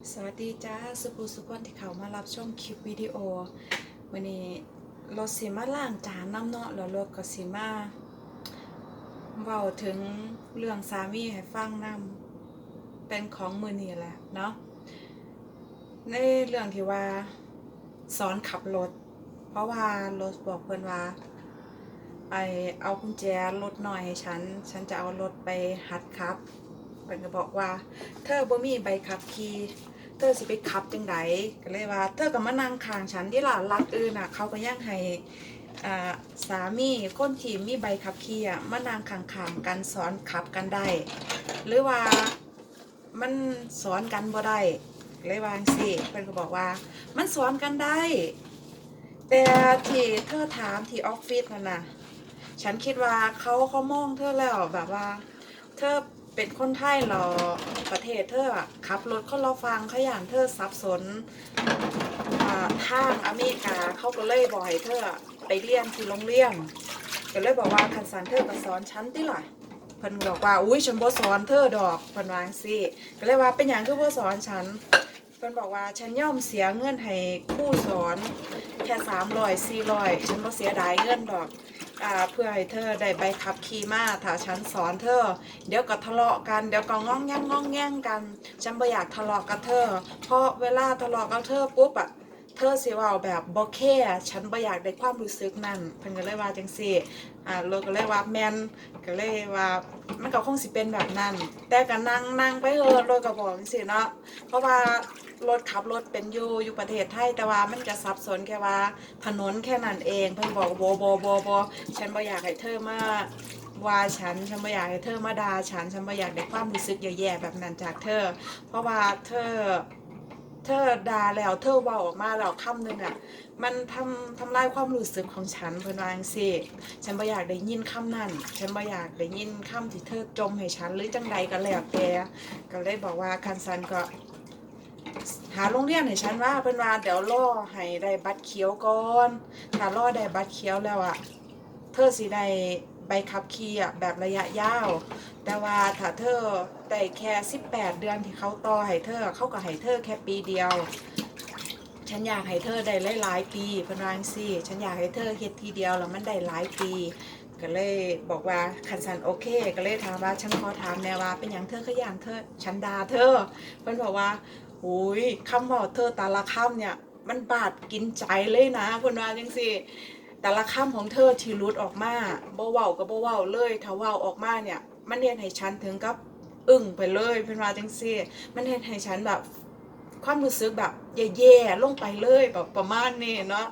สวัสดีจ้าสุภูสุพนที่เขามารับชมคลิปวิดีโอวันนี้รถสีมาล่างจานน้ำเนาะแล้วรถก็สีมาเว้าถึงเรื่องสามีให้ฟังนํเป็นของมือนี่แหละเนาะในเรื่องที่ว่าสอนขับรถ เพราะว่ารถบอกเพื่อนว่าไอเอากุญแจรถหน่อยให้ฉัน ฉันจะเอารถไปหัดขับเพิ่นก็บอกว่า เธอบ่มีใบขับขี่ เธอสิไปขับจังไดก็เลยว่า เธอก็มานั่งข้างฉันที่ล่ะรัฐอื่นน่ะ เขาก็ยังให้สามีคนที่มีใบขับขี่อะมานั่งข้างๆกันสอนขับกันได้ หรือว่ามันสอนกันบ่ได้เลยว่างสิเพิ่นก็บอกว่า มันสอนกันได้ แต่ที่เธอถามที่ออฟฟิศนั่นน่ะฉันคิดว่าเขาเขามองเธอแล้วแบบว่า เธอ เป็นคนไทยเหรอประเทศเธอขับรถเขาเราฟังเขาอย่างเธอสับสนทางอเมริกาเขาก็เลยบอกให้เธอไปเรียนที่โรงเรียนก็เลยบอกว่าคันสันเธอมาสอนฉันติล่ะเพิ่นบอกว่าอุ้ยฉันบ่สอนเธอดอกเพิ่นวาจังซี่ก็เลยว่าเป็นหยังคือบ่สอนฉันเพิ่นบอกว่าฉันย่อมเสียเงินให้ครูสอนแค่300 400ฉันบ่เสียดายเงินดอก เพื่อให้เธอได้ใบขับขี่มาถ้าฉันสอนเธอ เดี๋ยวก็ทะเลาะกันเดี๋ยวก็ง้องแง่งง้องแง่งกัน ฉันไม่อยากทะเลาะกับเธอ เพราะเวลาทะเลาะกับเธอปุ๊บอะ เธอสิว่าแบบบ่แค่ฉันบ่อยากได้ความรู้สึกนั่นเพิ่นก็เลยว่าจังซี่อ่าโลกก็เลยว่าแมนก็เลยว่ามันก็คงสิเป็นแบบนั้น แต่ก็นั่งนั่งไปเถอะโลกก็บอกจังซี่เนาะเพราะว่ารถขับรถเป็นอยู่อยู่ประเทศไทยแต่ว่ามันจะสับสนแค่ว่าถนนแค่นั้นเอง เพิ่นบอกโบโบโบโบฉันบ่อยากให้เธอมาว่าฉันฉันบ่อยากให้เธอมาด่าฉันฉันบ่อยากได้ความรู้สึกแย่ๆแบบนั้นจากเธอ เพราะว่าเธอ เธอด่าแล้วเธอว้าออกมาแล้วคำหนึ่งอะ มันทำทำลายความรู้สึกของฉันเพิ่นวาจังซี่ฉันบ่อยากได้ยินคำนั้น ฉันบ่อยากได้ยินคำที่เธอจมให้ฉันหรือจังใดก็แล้วแต่ก็เลยบอกว่าคันซันก็หาโรงเรียนให้ฉันว่าเพิ่นว่าเดี๋ยวรอให้ได้บัตรเขียวก่อนถ้ารอได้บัตรเขียวแล้วอะเธอสิได้ใบขับขี่อะแบบระยะยาว แต่ว่าถ้าเธอได้แค่ 18 เดือนที่เขาต่อให้เธอเขาก็ให้เธอแค่ปีเดียว ฉันอยากให้เธอได้หลายๆปีเพิ่นว่าจังซี่ฉันอยากให้เธอเฮ็ดทีเดียวแล้วมันได้หลายปี ก็เลยบอกว่าคันสันโอเค ก็เลยถามว่าฉันขอถามแน่ว่าเป็นหยังเธอขยันเธอฉันด่าเธอเพิ่นบอกว่าโอ้ยคำบอกเธอแต่ละคำเนี่ย มันบาดกินใจเลยนะเพิ่นว่าจังซี่แต่ละคำของเธอที่หลุดออกมาบ่เว้าก็บ่เว้าเลยถ้าเว้าออกมาเนี่ย มันเฮ็ดให้ฉันถึงกับอึ้งไปเลยเพิ่นว่าจังซี่ มันเฮ็ดให้ฉันแบบ ความรู้สึกแบบแย่ๆลงไปเลยแบบประมาณนี้เนาะ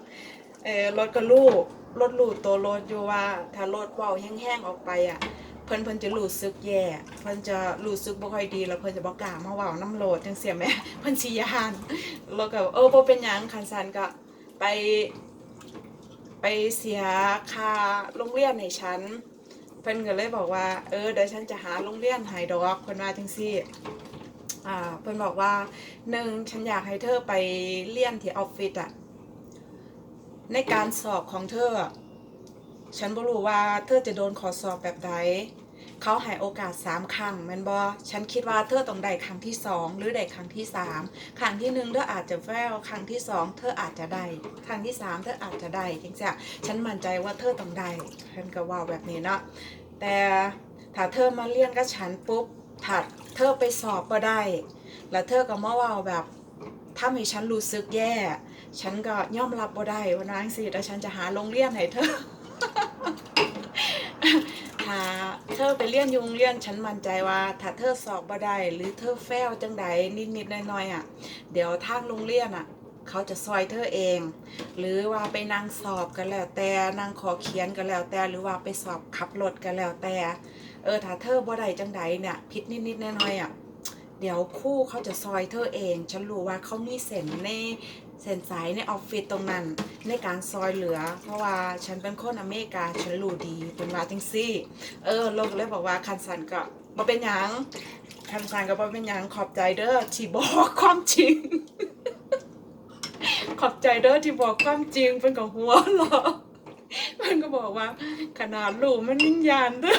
เออรถก็ลูกรถลูกตัวรถอยู่ว่า ถ้ารถเว้าแห้งๆออกไปอะเพิ่นเพิ่นจะรู้สึกแย่เพิ่นจะรู้สึกบ่ค่อยดีแล้วเพิ่นจะบ่กล้ามาเว้าน้ำโลดจังเสียแม่เพิ่นสิยานแล้วก็เออบ่เป็นหยังคันซันก็ไป ไปเสียค่าโรงเรียนให้ฉัน พิ่นก็เลยบอกว่า เออเดี๋ยวฉันจะหาโรงเรียนไฮดอกเพิ่นว่าจังซี่อ่าเพิ่นบอกว่าหนึ่งฉันอยากให้เธอไปเรียนที่ออฟฟิศอะในการสอบของเธอ ฉันบ่รู้ว่าเธอจะโดนขอสอบแบบใด เขาให้โอกาสสามครั้งแม่นบ่ฉันคิดว่าเธอต้องได้ครั้งที่สองหรือได้ครั้งที่สามครั้งที่หนึ่งเธออาจจะแฟลครั้งที่สองเธออาจจะได้ ครั้งที่สามเธออาจจะได้จังซี่ฉันมั่นใจว่าเธอต้องได้เพิ่นก็ว่าแบบนี้เนาะแต่ถ้าเธอมาเรียนกับฉันปุ๊บถ้าเธอไปสอบบ่ได้ แล้วเธอก็มาว่าแบบทำให้ฉันรู้สึกแย่ ฉันก็ย่อมรับบ่ได้วันนั้นสิแล้วฉันจะหาโรงเรียนให้เธอ ถ้าเธอไปเรียนยุงเรียนฉันมั่นใจว่า ถ้าเธอสอบบ่ได้หรือเธอแฟลจังใดนิดๆน่อยๆอะ เดี๋ยวทางโรงเรียนอะ เขาจะซอยเธอเอง หรือว่าไปนั่งสอบกันแล้วแต่นั่งขอเขียนกันแล้วแต่หรือว่าไปสอบขับรถกันแล้วแต่ เออถ้าเธอบ่ได้จังใดเนี่ยผิดนิดๆน่อยๆอะเดี๋ยวคู่เขาจะซอยเธอเอง ฉันรู้ว่าเขามีเส้นใน เส้นสายในออฟฟิศตรงนั้น ในการซอยเหลือ เพราะว่าฉันเป็นคนอเมริกาฉันรู้ดีเป็นว่าจังซี่ เออโลกเลยบอกว่าคันสันก็บ่เป็นหยังคันสันก็บ่เป็นหยังขอบใจเด้อที่บอกความจริง ขอบใจเด้อที่บอกความจริงเป็นกับหัวหรอมันก็บอกว่า ขนาดลูกมันยินยานเด้อ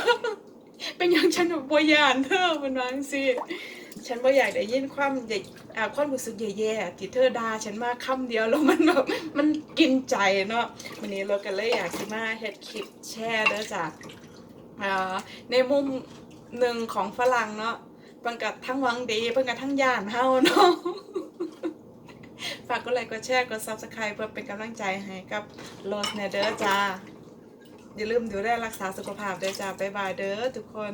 เป็นอย่างฉันแบบบยานเธอมันวาจังสิ ฉันบ่อยากได้ยินความใหญ่อ่าความรู้สึกแย่ๆที่เธอด่าฉันมาคำเดียวแล้วมันแบบมันกินใจเนาะวันนี้เราก็เลยอยากสิมาเฮ็ดคลิปแชร์เด้อจ้ะอ่าในมุมหนึ่งของฝรั่งเนาะเพิ่นก็ทั้งวังดีเพิ่นก็ทั้งย่านเฮาเนาะฝากกดไลค์กดแชร์กด Subscribe เพื่อเป็นกำลังใจให้กับโรสเนเด้อจ้า อย่าลืมดูแลรักษาสุขภาพด้วยจ้า บ๊ายบายเด้อทุกคน